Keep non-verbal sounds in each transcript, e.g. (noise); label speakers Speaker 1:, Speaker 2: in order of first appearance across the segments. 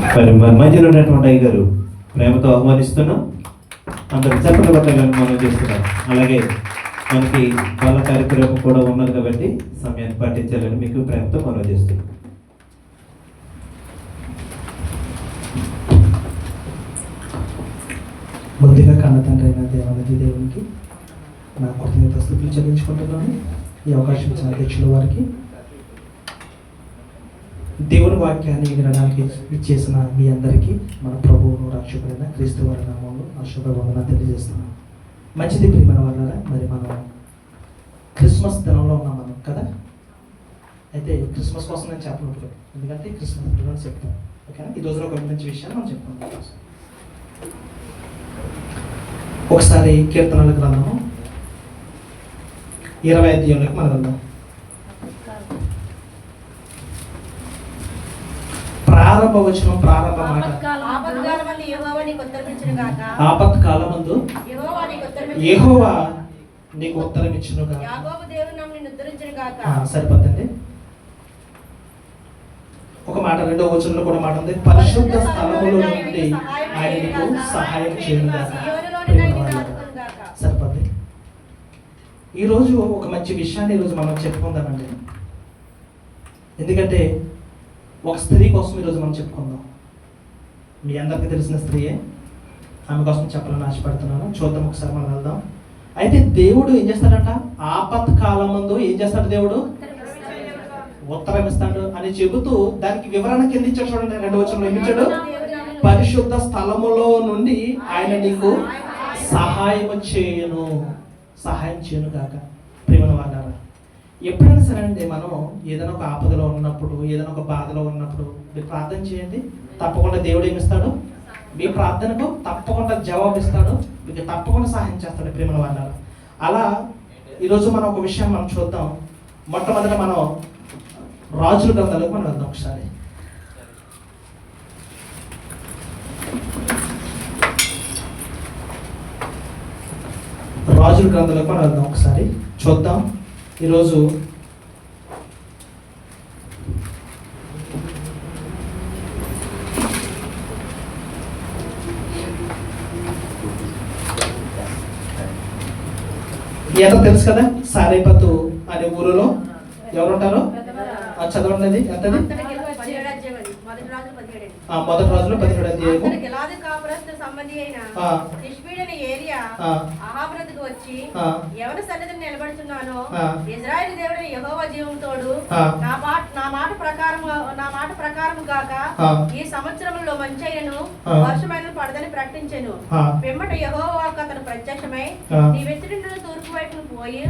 Speaker 1: మరి మధ్యలో ఉన్నటువంటి అయ్య గారు ప్రేమతో ఆహ్వానిస్తున్నాం అంత చెప్పలు కొట్టగానే మనం చేస్తున్నాం. అలాగే మనకి వాళ్ళ కార్యక్రమం కూడా ఉన్నది కాబట్టి సమయాన్ని పాటించాలని మీకు ప్రేమతో మనం చేస్తున్నాం.
Speaker 2: ముందుగా కన్న తండ్రి అయిన దేవాలయ దేవునికి నా కృతజ్ఞత స్థుతులు చెల్లించుకుంటున్నాను. ఈ అవకాశం ఇచ్చిన అధ్యక్షుల వారికి దేవుని వాక్యాన్ని వినడానికి ఇచ్చేసిన మీ అందరికీ మన ప్రభువును రక్షకుడైన క్రీస్తు వారి నామంలో నా శుభవందన తెలియజేస్తున్నాను. మంచిది ప్రియమైన వాళ్ళ మరి మనం క్రిస్మస్ దినంలో ఉన్నాం మనం కదా? అయితే క్రిస్మస్ కోసం నేను చెప్పను ఎందుకంటే క్రిస్మస్ దినం చెప్తాను. ఓకేనా? ఈ రోజున ఒక మంచి విషయాన్ని మనం చెప్పుకుందాం ఒకసారి కీర్తనలకు రాదాము ఇరవై అధ్యాయంలోకి మనం వెళ్దాం. ప్రారంభ వచనం ప్రారంభ మాట
Speaker 3: ఆపత్కాలమందు యెహోవా నీకు ఉత్తరమిచ్చును గాక.
Speaker 2: ఆపత్ కాలమందు
Speaker 3: యెహోవా నీకు
Speaker 2: ఉత్తరం ఇచ్చును. సరిపోతుంది ఒక మాట రెండో వచనంలో కూడా మాట ఉంది. పరిశుద్ధ స్థలములో నుండి ఆయన నీకు సహాయం చేయను గాక. సరిపోద్ది ఈరోజు ఒక మంచి విషయాన్ని ఈరోజు మనం చెప్పుకుందామండి. ఎందుకంటే ఒక స్త్రీ కోసం ఈరోజు మనం చెప్పుకుందాం. మీ అందరికీ తెలిసిన స్త్రీయే. ఆమె కోసం చెప్పాలని ఆశపడుతున్నాను. చూద్దాం ఒకసారి మనం వెళ్దాం. అయితే దేవుడు ఏం చేస్తాడంట? ఆపత్ కాలం ముందు ఏం చేస్తాడు దేవుడు? ఉత్తరం ఇస్తాడు అని చెబుతూ దానికి వివరణ కింద ఇచ్చాడు చూడండి రెండు వచ్చిన ఇచ్చాడు? పరిశుద్ధ స్థలములో నుండి ఆయన నీకు సహాయం చేయను. సహాయం చేయను కాక ప్రేమను వాళ్ళారా ఎప్పుడైనా సరే అండి మనం ఏదైనా ఒక ఆపదలో ఉన్నప్పుడు ఏదైనా ఒక బాధలో ఉన్నప్పుడు మీరు ప్రార్థన చేయండి. తప్పకుండా దేవుడు ఏమిస్తాడు మీ ప్రార్థనకు తప్పకుండా జవాబు ఇస్తాడు. మీకు తప్పకుండా సహాయం చేస్తాడు ప్రేమల వాళ్ళారా అలా ఈరోజు మనం ఒక విషయం మనం చూద్దాం. మొట్టమొదట మనం రాజుల గ్రంథాలకు మనం వెళ్దాం ఒకసారి. రాజుల గ్రంథాలకు మనం వెళ్దాం ఒకసారి. చూద్దాం. ఈరోజు ఎంత తెలుసు కదా సారేపత్తు అనే ఊరిలో ఎవరుంటారు? చదవండి అది ఎంతది
Speaker 3: అంతటికి పదిహేడు అధ్యాయం అది. మొదటి రాజులు పదిహేడు అది.
Speaker 2: ఆ మొదటి రోజులో పదిహేడు అధ్యాయము
Speaker 3: గిలాదు కాపురస్తు సంబంధి అయిన అనే ఏరియా
Speaker 2: ఆ.
Speaker 3: అహాబునకు వచ్చి. ఎవరి సన్నిధిని నిలబడుతున్నానో. ఇజ్రాయెల్ దేవుడు యెహోవా జీవంతోడు. నా మాట నా మాట ప్రకారం నా మాట ప్రకారం కాక. ఈ సంవత్సరంలో మంచైనను. వర్షమైన పడదని ప్రకటించెను. పిమ్మట యెహోవాకు అతను ప్రత్యక్షమై. నీ వెచ్చడి తూర్పు వైపును పోయి.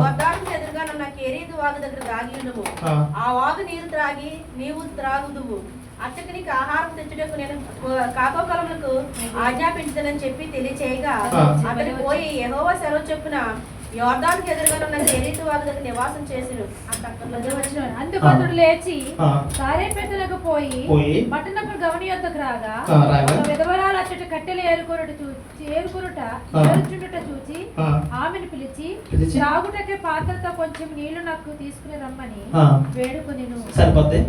Speaker 3: వర్ధానికి ఎదురుగా ఉన్న కేరీదు వాగు దగ్గర దాగి ఉండుము
Speaker 2: ఆ.
Speaker 3: ఆ వాగు నీరు త్రాగి నీవు త్రాగుదువు అచ్చకి నీకు ఆహారం తెచ్చుటకు నేను కాకోకలములకు ఆజ్ఞాపించదని చెప్పి తెలియచేయగా. అతను పోయి యెహోవా సెలవు చెప్పున యోర్దానికి ఎదురుగా ఉన్న వాగు దగ్గర నివాసం చేసిను అంత అక్కర్లేదు వచ్చిన
Speaker 4: అందుకు అతడు లేచి
Speaker 2: ఆ.
Speaker 4: సారేపెద్దలకు పోయి పట్టణపు గవని యొద్దకు రాగా విధవరాలు అచ్చట కట్టెలు ఏరుకొనుట చూచి ఏరుకొనుట. ఏరుచుండుట చూచి. ఆమెను పిలిచి? త్రాగుటకే పాత్రతో కొంచెం నీళ్ళు నాకు తీసుకుని రమ్మని. వేడుకొనిను
Speaker 2: సరిపోద్ది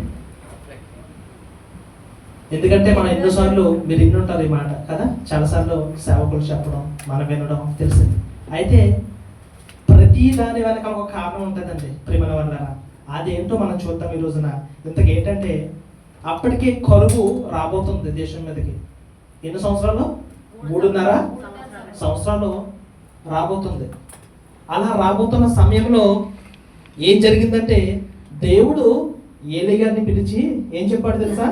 Speaker 2: ఎందుకంటే మనం ఎన్నోసార్లు మీరు ఇన్నుంటారు ఈ మాట కదా? చాలాసార్లు సేవకులు చెప్పడం మనం వినడం తెలిసింది. అయితే ప్రతి దాని వెనక ఒక కారణం ఉంటుందండి ప్రేమల వల్ల అదేంటో మనం చూద్దాం ఈ రోజున. ఇంతకు ఏంటంటే అప్పటికే కరువు రాబోతుంది దేశం మీదకి. ఎన్ని సంవత్సరాలు మూడున్నర సంవత్సరాలు రాబోతుంది. అలా రాబోతున్న సమయంలో ఏం జరిగిందంటే దేవుడు ఏలి గారిని పిలిచి ఏం చెప్పాడు తెలుసా?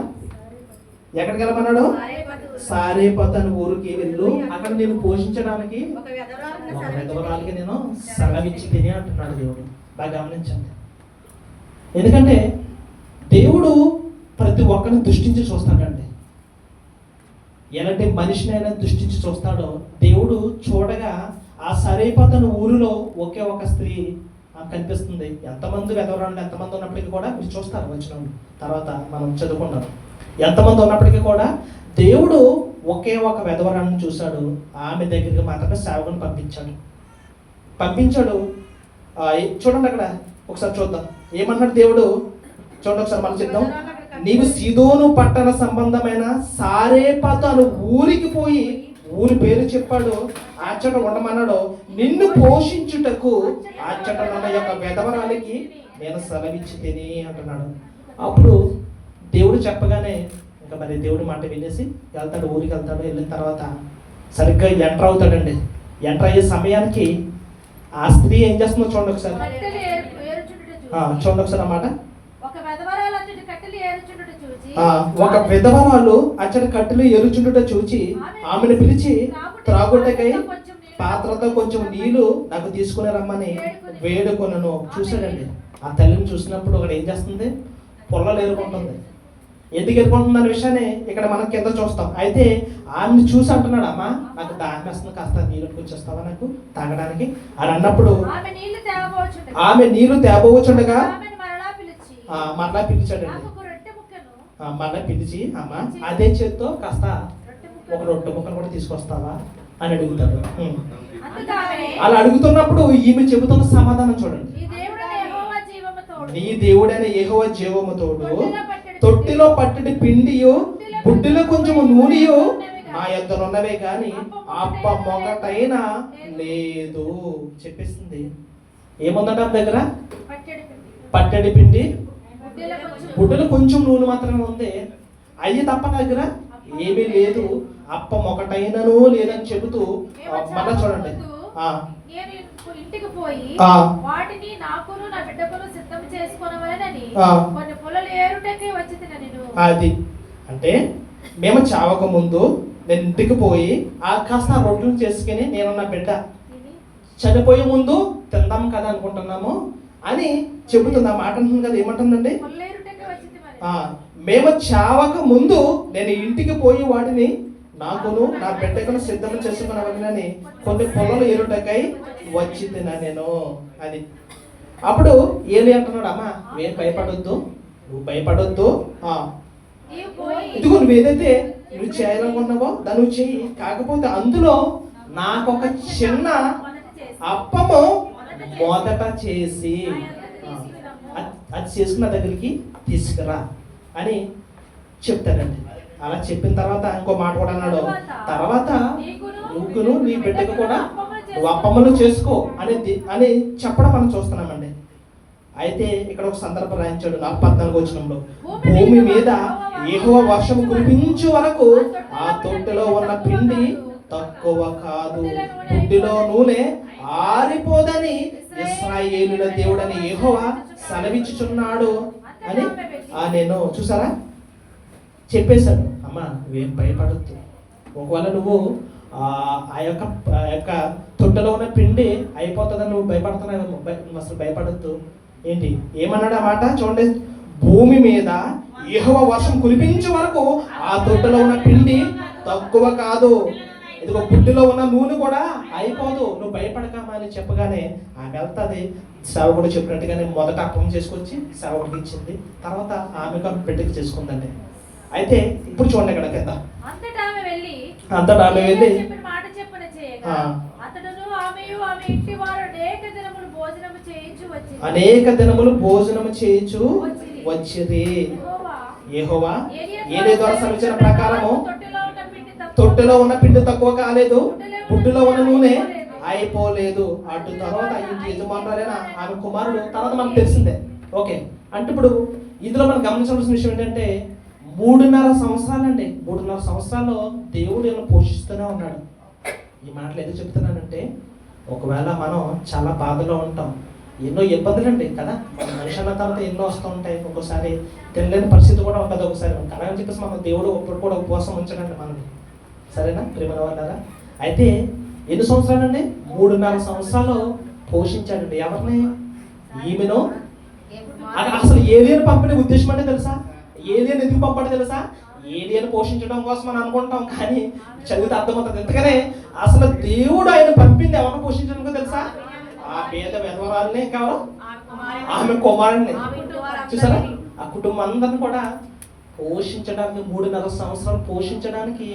Speaker 2: ఎక్కడికి వెళ్ళమన్నాడు? సారేపత్ అని ఊరికి వెళ్ళు. అక్కడ నేను పోషించడానికి విధవరాలకి నేను సెలవిచ్చి తిని అంటున్నాడు దేవుడు. బాగా గమనించండి. ఎందుకంటే దేవుడు ప్రతి ఒక్కరిని దృష్టించి చూస్తాడండి. ఎలాంటి మనిషినైనా దృష్టించి చూస్తాడో. దేవుడు చూడగా ఆ సరేపతను ఊరిలో ఒకే ఒక స్త్రీ కనిపిస్తుంది. ఎంతమంది వెదవరాళ్ళు ఎంతమంది ఉన్నప్పటికీ కూడా మీరు చూస్తారు వచ్చిన తర్వాత మనం చదువుకున్నాం ఎంతమంది ఉన్నప్పటికీ కూడా దేవుడు ఒకే ఒక వెధవరాన్ని చూశాడు. ఆమె దగ్గరికి మాత్రమే సేవకుని పంపించాడు. పంపించాడు. చూడండి అక్కడ. ఒకసారి చూద్దాం. ఏమన్నాడు దేవుడు? చూడండి ఒకసారి మనం చెప్దాం. నీవు సీదోను పట్టణ సంబంధమైన సారేపాత అను ఊరికి పోయి ఊరి పేరు చెప్పాడు. ఆచట ఉండమన్నాడు. నిన్ను పోషించుటకు ఆచట ఉన్న యొక్క వెధవరాలకి నేను సెలవిచ్చి తిని అంటున్నాడు. అప్పుడు దేవుడు చెప్పగానే ఇంకా మరి దేవుడి మాట వినేసి వెళ్తాడు ఊరికి వెళ్తాడు వెళ్ళిన తర్వాత సరిగ్గా ఎంటర్ అవుతాడండి. ఎంటర్ అయ్యే సమయానికి ఆ స్త్రీ ఏం చేస్తుందో చూడండి ఒకసారి. చూడండి ఒకసారి అన్నమాట.
Speaker 4: ఒక వెధవరాలు
Speaker 2: అచ్చడి కట్టెలు ఎరుచుండుట చూచి ఆమెను పిలిచి త్రాగుటకై పాత్రతో కొంచెం నీళ్ళు నాకు తీసుకుని రమ్మని వేడుకొనను. చూశాడండి. ఆ తల్లిని చూసినప్పుడు అక్కడ ఏం చేస్తుంది? పొల్లలు ఎరుకుంటుంది ఎందుకు ఎరుకుంటుంది అనే విషయాన్ని ఇక్కడ మనం కింద చూస్తాం. అయితే ఆమెను చూసి అంటున్నాడు అమ్మా నాకు దాహం వేస్తుంది కాస్త నీళ్ళు వచ్చేస్తావా నాకు తాగడానికి? అని అన్నప్పుడు
Speaker 4: ఆమె
Speaker 2: నీళ్ళు తేబోచుండగా
Speaker 4: మరలా
Speaker 2: పిలిచాడండి. మరలా పిలిచి అమ్మ అదే చేత్తో కాస్త ఒక రొట్టె ముక్కను కూడా తీసుకొస్తావా? అని అడుగుతాడు. అలా అడుగుతున్నప్పుడు ఈమె చెబుతున్న సమాధానం చూడండి. నీ దేవుడైన ఏహోవ జీవము తోడు తొట్టిలో పట్టడి పిండియు బుడ్డిలో కొంచెం నూనెయు మా యొద్ద ఉన్నవే గాని అప్ప మొగటైన లేదు చెప్పేస్తుంది ఏముందంట దగ్గర?
Speaker 4: పట్టెడు పిండి. బుడ్డెలో కొంచెం
Speaker 2: నూనె మాత్రమే ఉంది. అయ్యి తప్ప నా దగ్గర ఏమీ లేదు. అప్పం ఒకటైనను లేదని చెబుతూ మళ్ళా చూడండి.
Speaker 4: నేను ఇంటికి పోయి
Speaker 2: ఆ.
Speaker 4: వాటిని నాకును నా బిడ్డకును సిద్ధం చేసుకొనవలెనని. కొన్ని పొలలు ఏరుటకే వచ్చి నేను.
Speaker 2: అది. అంటే మేము చావక ముందు నేను ఇంటికి పోయి ఆ కాస్త రొట్టెలు చేసుకుని నేను నా బిడ్డ చనిపోయే ముందు తిందాం కదా అనుకుంటున్నాము అని చెబుతుంది. ఆ మాట అంటుంది కదా ఏమంటుందండి? మేము చావక ముందు నేను ఇంటికి పోయి వాటిని నాకును నా బిడ్డకును సిద్ధం చేసుకున్నవని కొన్ని పొలలు ఎరుటకై వచ్చి తినా నేను అని. అప్పుడు ఏలి అంటున్నాడు అమ్మా నేను భయపడొద్దు? నువ్వు భయపడొద్దు? ఇదిగో నువ్వు ఏదైతే నువ్వు చేయాలనుకున్నావో దాన్ని నువ్వు చెయ్యి. కాకపోతే అందులో నాకు ఒక చిన్న అప్పము మొదట చేసి అది- అది చేసుకున్న దగ్గరికి తీసుకురా అని చెప్తారండి అలా చెప్పిన తర్వాత ఇంకో మాట కూడా అన్నాడు. తర్వాత నువ్వును నీ బిడ్డకు కూడా నువ్వు అప్పమ్మలు చేసుకో అనేది అని చెప్పడం మనం చూస్తున్నామండి. అయితే ఇక్కడ ఒక సందర్భం రాయించాడు నాకు పద్నాలుగు వచ్చినంలో భూమి మీద ఏహో వర్షం కురిపించే వరకు ఆ తొట్టెలో ఉన్న పిండి తక్కువ కాదు. బుడ్డిలో నూనె ఆరిపోదని ఇస్రాయేలుల దేవుడని యెహోవా సెలవిచ్చుచున్నాడు అని ఆ నేను చూసారా? చెప్పేశాడు. అమ్మా నువ్వేం భయపడద్దు. ఒకవేళ నువ్వు ఆ యొక్క ఆ యొక్క తొట్టెలో ఉన్న పిండి అయిపోతుందని నువ్వు భయపడుతున్నావు అసలు భయపడద్దు. ఏంటి? ఏమన్నాడు ఆ మాట? చూడండి. భూమి మీద యెహోవ వర్షం కురిపించే వరకు ఆ తొట్టెలో ఉన్న పిండి తక్కువ కాదు. ఇదిగో పుట్టిలో ఉన్న నూనె కూడా అయిపోదు. నువ్వు భయపడకమా అని చెప్పగానే ఆమె వెళ్తుంది. సేవకుడు చెప్పినట్టుగానే మొదట అప్పం చేసుకొచ్చి సేవకుడికి ఇచ్చింది. తర్వాత ఆమె బిడ్డకి చేసుకుందండి. అయితే ఇప్పుడు చూడండి ఇక్కడ కింద
Speaker 4: అంతటా ఆమె వెళ్ళి అనేక దినములు భోజనము చేయించు వచ్చి
Speaker 2: అనేక దినములు భోజనము చేయించు వచ్చిరి.
Speaker 4: యెహోవా.
Speaker 2: యెహోవా.
Speaker 4: ఏలియా
Speaker 2: ఏలే ద్వారా సమించిన ప్రకారము
Speaker 4: తొట్టెలో ఉన్న పిండి తక్కువ
Speaker 2: కాలేదు. బుడ్డులో ఉన్న నూనె అయిపోలేదు. అటు తర్వాత ఇంటి యజమానురాలైన ఆమె కుమారుడు తర్వాత మనకు తెలిసిందే. ఓకే. అంటే ఇప్పుడు ఇందులో మనం గమనించవలసిన విషయం ఏంటంటే మూడున్నర సంవత్సరాలండి. మూడున్నర సంవత్సరాల్లో దేవుడు ఇలా పోషిస్తూనే ఉన్నాడు. ఈ మాటలు ఎందుకు చెప్తున్నానంటే ఒకవేళ మనం చాలా బాధలో ఉంటాం ఎన్నో ఇబ్బందులు అండి కదా? మన మనిషి అన్న తర్వాత ఎన్నో వస్తూ ఉంటాయి. ఒక్కోసారి తినలేని పరిస్థితి కూడా ఉంటుంది ఒకసారి. అలా అని చెప్పేసి మనం దేవుడు ఒప్పుడు కూడా ఉపవాసం ఉంచడండి మనల్ని. సరేనా? ప్రేమల వాళ్ళారా అయితే ఎన్ని సంవత్సరాలండి? మూడున్నర సంవత్సరాలు పోషించాడండి. ఎవరిని? ఈమెను? అసలు ఏలియన్ పంపిణీ ఉద్దేశం అంటే తెలుసా? ఏలియన్ ఎందుకు పంపాడు తెలుసా? ఏలియన్ పోషించడం కోసం అని అనుకుంటాం కానీ చదివితే అర్థమవుతుంది. ఎందుకనే అసలు దేవుడు ఆయన పంపింది ఎవరిని పోషించడానికి తెలుసా? ఆ పేద విధవరాలనే కావాలి? ఆమె కుమారుడిని చూసారా? ఆ కుటుంబం అందరిని కూడా పోషించడానికి మూడున్నర సంవత్సరాలు పోషించడానికి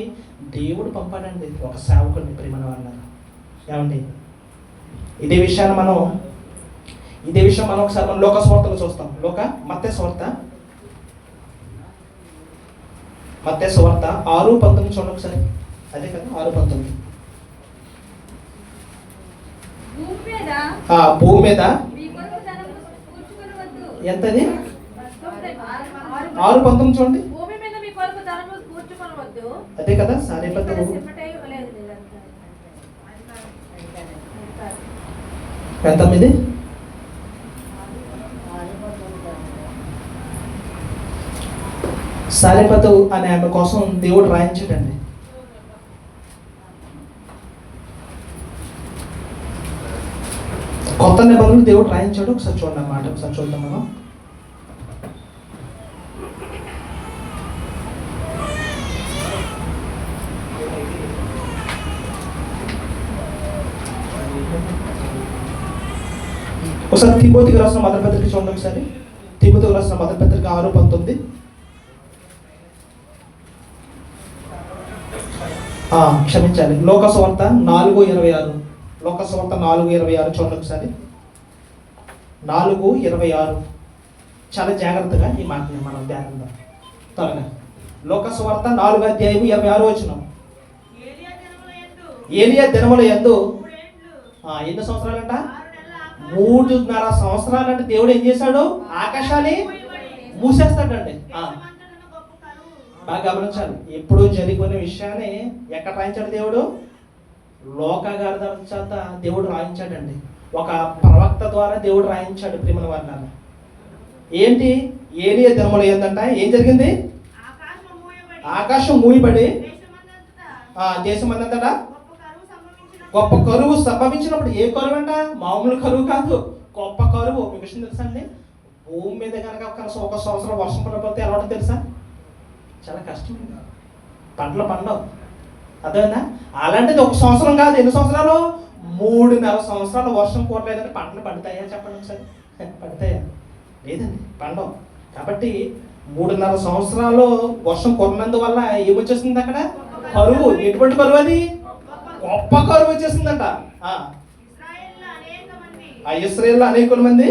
Speaker 2: దేవుడు పంపాడండి ఒక సేవకుడిని ప్రేమను అన్నారు ఏమండి? ఇదే విషయాన్ని మనం ఇదే విషయం మనం ఒకసారి మనం లోక స్వార్థలు చూస్తాం. లోక మత్తే స్వార్థ మత్తే సువార్త ఆరు పంతొమ్మిది చూడండి ఒకసారి అదే కదా ఆరు పంతొమ్మిది
Speaker 4: భూమి మీద.
Speaker 2: ఎంతది
Speaker 4: ఆరు-
Speaker 2: పంతొమ్మిది చూడండి అదే కదా సారీ. ఎంత మీది సాలెపతు అనే ఆమె కోసం దేవుడు రాయించడండి. కొత్త నిబంధనలు దేవుడు రాయించాడు. ఒకసారి చూడండి అన్నమాట ఒకసారి చూద్దాం మనం. ఒకసారి తిమోతికి రాసిన మొదటి పత్రిక చూడండి ఒకసారి. తిమోతికి రాసిన మొదటి పత్రిక ఆరు పంతొమ్మిది ఆ, క్షమించాలి లోకసవార్త నాలుగు ఇరవై ఆరు. లోకసవార్త నాలుగు ఇరవై ఆరు చూడండి ఒకసారి. నాలుగు ఇరవై ఆరు. చాలా జాగ్రత్తగా ఈ మాటని మనం ధ్యానంగా త్వరగా. లోకసవార్త నాలుగు అధ్యాయం ఇరవై ఆరు వచ్చినాం ఏలియా దినముల ఎందు ఎన్ని సంవత్సరాలంట? మూడున్నర సంవత్సరాలంటే దేవుడు ఏం చేశాడు? ఆకాశాన్ని మూసేస్తాడండి. బాగా గమనించాలి. ఎప్పుడు జరిగిన విషయాన్ని ఎక్కడ రాయించాడు దేవుడు? లోకగారి చేత దేవుడు రాయించాడండి. ఒక ప్రవక్త ద్వారా దేవుడు రాయించాడు ప్రేమల వర్ణాలు. ఏంటి? ఏలియా దినములు ఏందంట? ఏం జరిగింది? ఆకాశం మూయబడి ఆ దేశం అంతటా గొప్ప కరువు సంభవించినప్పుడు ఏ కరువు అంట? మామూలు కరువు కాదు. గొప్ప కరువు. మీ విషయం తెలుసా అండి? భూమి మీద కనుక ఒక సంవత్సరం వర్షం పడకపోతే ఎలా తెలుసా? చాలా కష్టం పంటలు పండవు అదేనా అలాంటిది ఒక సంవత్సరం కాదు. ఎన్ని సంవత్సరాలు? మూడున్నర సంవత్సరాలు వర్షం కూరలేదంటే పంటలు పండుతాయా చెప్పండి ఒకసారి? (laughs) పండుతాయా? లేదండి పండవు. కాబట్టి మూడున్నర సంవత్సరాలు వర్షం కొన్నందువల్ల ఏమొచ్చేసింది అక్కడ? కరువు. ఎటువంటి కరువు అది? గొప్ప కరువు వచ్చేసిందంట. ఆ, ఆ ఇస్రాయేల్లో అనేక మంది?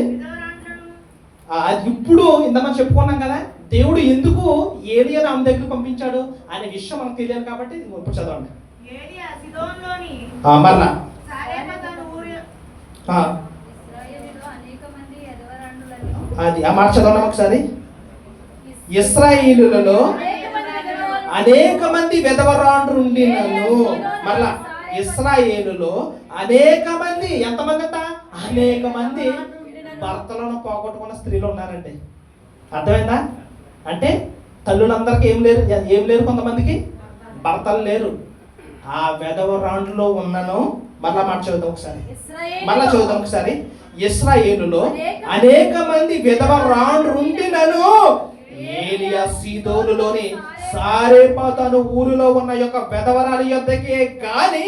Speaker 2: అది ఇప్పుడు ఇంత మనం చెప్పుకున్నాం కదా. దేవుడు ఎందుకు ఏలియా ఆమె దగ్గర పంపించాడు? అనే విషయం మనకు తెలియదు కాబట్టి ఇప్పుడు చదవండి.
Speaker 4: ఎదవరాండులను
Speaker 2: అది ఆ మాట చదవండి ఒకసారి. ఇస్రాయిలులలో
Speaker 4: అనేక మంది
Speaker 2: మంది వెదవరాండ్రుండినను మరలా. ఇస్రాయేలులో అనేక మంది ఎంతమంది అంట అనేక మంది భర్తలను పోగొట్టుకున్న స్త్రీలు ఉన్నారండి. అర్థమైందా? అంటే తల్లులందరికీ ఏం లేరు? ఏం లేరు కొంతమందికి? భర్తలు లేరు. ఆ వెదవరాండ్లో ఉన్నను మరలా మాట చదువుతాం ఒకసారి. మరలా చదువుతాం ఒకసారి. ఇస్రాయేలులో అనేక మంది విధవరాండ్రుండినను ఏలియా సీదోనులోని సారేపాతను ఊరిలో ఉన్న యొక్క వెధవరాలి యొద్దకే గాని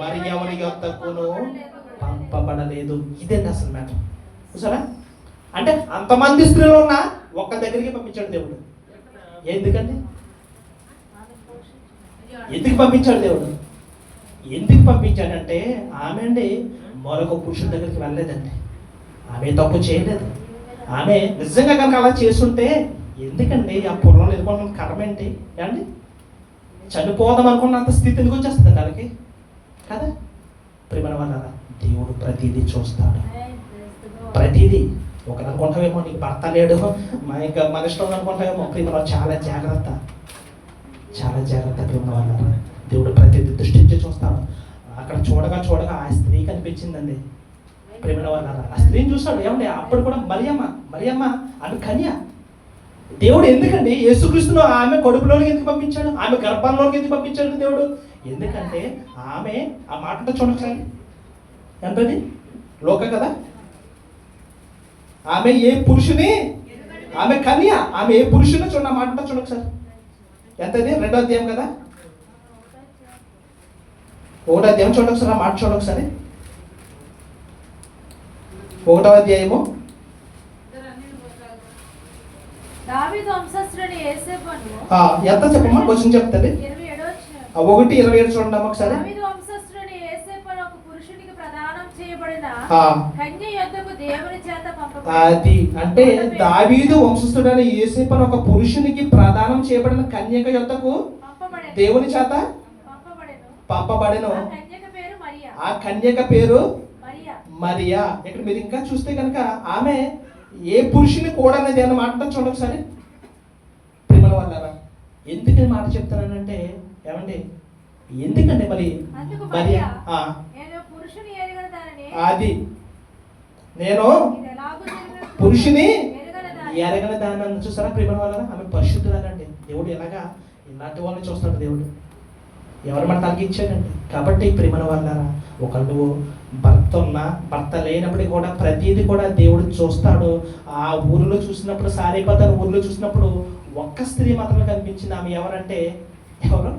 Speaker 2: మరి ఎవరి యొద్దకును పంపబడలేదు. ఇదేంటి అసలు మ్యాటర్ చూసారా? అంటే అంతమంది స్త్రీలు ఉన్నా ఒక్క దగ్గరికి పంపించాడు దేవుడు. ఎందుకండి? ఎందుకు పంపించాడు దేవుడు? ఎందుకు పంపించాడంటే ఆమె అండి మరొక పురుషుడి దగ్గరికి వెళ్ళలేదండి. ఆమె తప్పు చేయలేదు. ఆమె నిజంగా కనుక అలా చేస్తుంటే ఎందుకండి ఆ పొలంలో ఎదుర్కొన్న కర్మ ఏంటి? ఏమండి? చనిపోదాం అనుకున్నంత స్థితి ఎందుకు వచ్చేస్తుంది వాళ్ళకి కదా? ప్రేమ వల్ల దేవుడు ప్రతిదీ చూస్తాడు. ప్రతిదీ. ఒకరు అనుకుంటావేమో నీకు భర్త లేడు. మా ఇంకా మన ఇష్టం అనుకుంటావేమో ప్రేమ చాలా జాగ్రత్త. చాలా జాగ్రత్త ప్రేమ వల్ల దేవుడు ప్రతిదీ దృష్టించి చూస్తాడు. అక్కడ చూడగా చూడగా ఆ స్త్రీ కనిపించిందండి. ప్రేమల వల్ల ఆ స్త్రీని చూస్తాడు. ఏమండి? అప్పుడు కూడా మరియమ్మ మరియమ్మ ఆమె కన్య. దేవుడు ఎందుకండి? యేసుక్రీస్తును ఆమె కడుపులోనికి ఎందుకు పంపించాడు? ఆమె గర్భంలోనికి ఎందుకు పంపించాడు దేవుడు? ఎందుకంటే ఆమె ఆ మాటతో చూడకండి ఎంతది? లోక కదా? ఆమె ఏ పురుషుని? ఆమె కన్య. ఆమె ఏ పురుషుని చూడండి ఆ మాటతో చూడకు సార్. ఎంతది? రెండో అధ్యాయం కదా? ఒకటో అధ్యాయం చూడకు సార్ ఆ మాట చూడకు సరే. ఒకటో అధ్యాయము. ఎంత చెప్పమ్మా? క్వశ్చన్ చెప్తుంది ఒకటి ఇరవై ఏడు చూడండి ఒకసారి.
Speaker 4: ప్రదానం చేయబడిన కన్య యొద్దకు దేవుని
Speaker 2: అది అంటే దావీదు వంశస్థుడైన యేసేపు అనే ఒక పురుషునికి ప్రదానం చేయబడిన కన్యక
Speaker 4: పంపబడెను.
Speaker 2: దేవుని చేత
Speaker 4: పంపబడెను. ఆ కన్యక పేరు మరియా.
Speaker 2: ఇక్కడ మీరు ఇంకా చూస్తే కనుక ఆమె ఏ పురుషుని కూడా అనేది మాట చూడండి ఒకసారి. ప్రేమల వల్ల ఎందుకని మాట చెప్తున్నానంటే ఏమండి? ఎందుకండి మరి
Speaker 4: దానిని
Speaker 2: అది. నేను పురుషుని
Speaker 4: ఎరగని దానిని
Speaker 2: చూసారా? ప్రేమ వల్ల ఆమె పరిశుద్ధురాలండి. దేవుడు ఎలాగా ఇలాంటి వాళ్ళని చూస్తాడు దేవుడు. ఎవరు మన తగ్గించాడండి కాబట్టి ప్రేమల వల్ల ఒకళ్ళు భర్త ఉన్నా భర్త లేనప్పటికీ కూడా ప్రతిదీ కూడా దేవుడు చూస్తాడు. ఆ ఊరిలో చూసినప్పుడు సారీపతారు. ఊరిలో చూసినప్పుడు ఒక్క స్త్రీ మాత్రమే కనిపించింది. ఆమె ఎవరంటే? ఎవరు?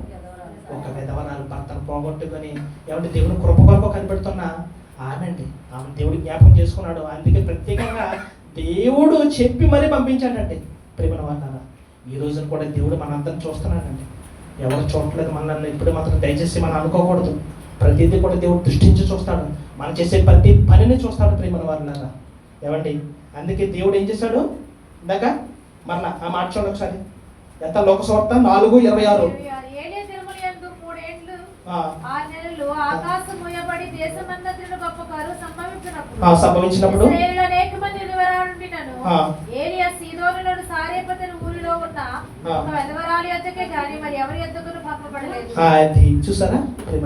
Speaker 2: ఒక విధవరాలు భర్తను పోగొట్టుకొని ఎవరి? దేవుని కృప కొరకు కనిపెడుతున్న ఆనండి. ఆమె దేవుడు జ్ఞాపకం చేసుకున్నాడు. అందుకే ప్రత్యేకంగా దేవుడు చెప్పి మరీ పంపించాడండి. ప్రేమల వాళ్ళ ఈ రోజున కూడా దేవుడు మనందరం చూస్తున్నాడండి. ఎవరు చూడట్లేదు మనల్ని. ఇప్పుడు మాత్రం దయచేసి మనం అనుకోకూడదు. ప్రతిదీ కూడా దేవుడు దృష్టించి చూస్తాడు. మనం చేసే ప్రతి పనిని చూస్తాడు ప్రేమల వాళ్ళ ఏమండి? అందుకే దేవుడు ఏం చేశాడు? ఇందాక మరలా ఆ మాట చూడండి ఒకసారి. ఎంత? లోకసోర్త నాలుగు ఇరవై ఆరు. ఆ,
Speaker 4: నెలలు ఆకాశం మూయబడి దేశమంతటిలో గొప్ప సంభవించినప్పుడు
Speaker 2: ఆ, సంభవించినప్పుడు?
Speaker 4: ఇశ్రాయేలులో అనేక మంది విధవరాలుండినను
Speaker 2: ఆ.
Speaker 4: ఏలియా సీదోనులోని సారేపతని ఊరిలో ఉన్న
Speaker 2: ఆ.
Speaker 4: ఒక విధవరాలు యొద్దకే గాని మరి ఎవరి యొద్దకును పంపబడలేదు.
Speaker 2: ఆ, అది చూసారా?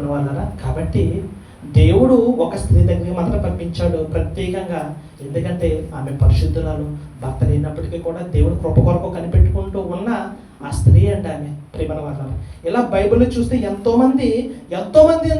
Speaker 2: వాళ్ళరా? కాబట్టి దేవుడు ఒక స్త్రీ దగ్గరికి మాత్రం పంపించాడు ప్రత్యేకంగా. ఎందుకంటే ఆమె పరిశుద్ధురాలు భర్త లేనప్పటికీ కూడా దేవుడు కృప కొరకు కనిపెట్టుకుంటూ ఉన్న ఆ స్త్రీ అండి ఆమె ప్రేమల వాళ్ళ ఇలా బైబిల్లో చూస్తే ఎంతో మంది ఎంతో మంది ఉంది.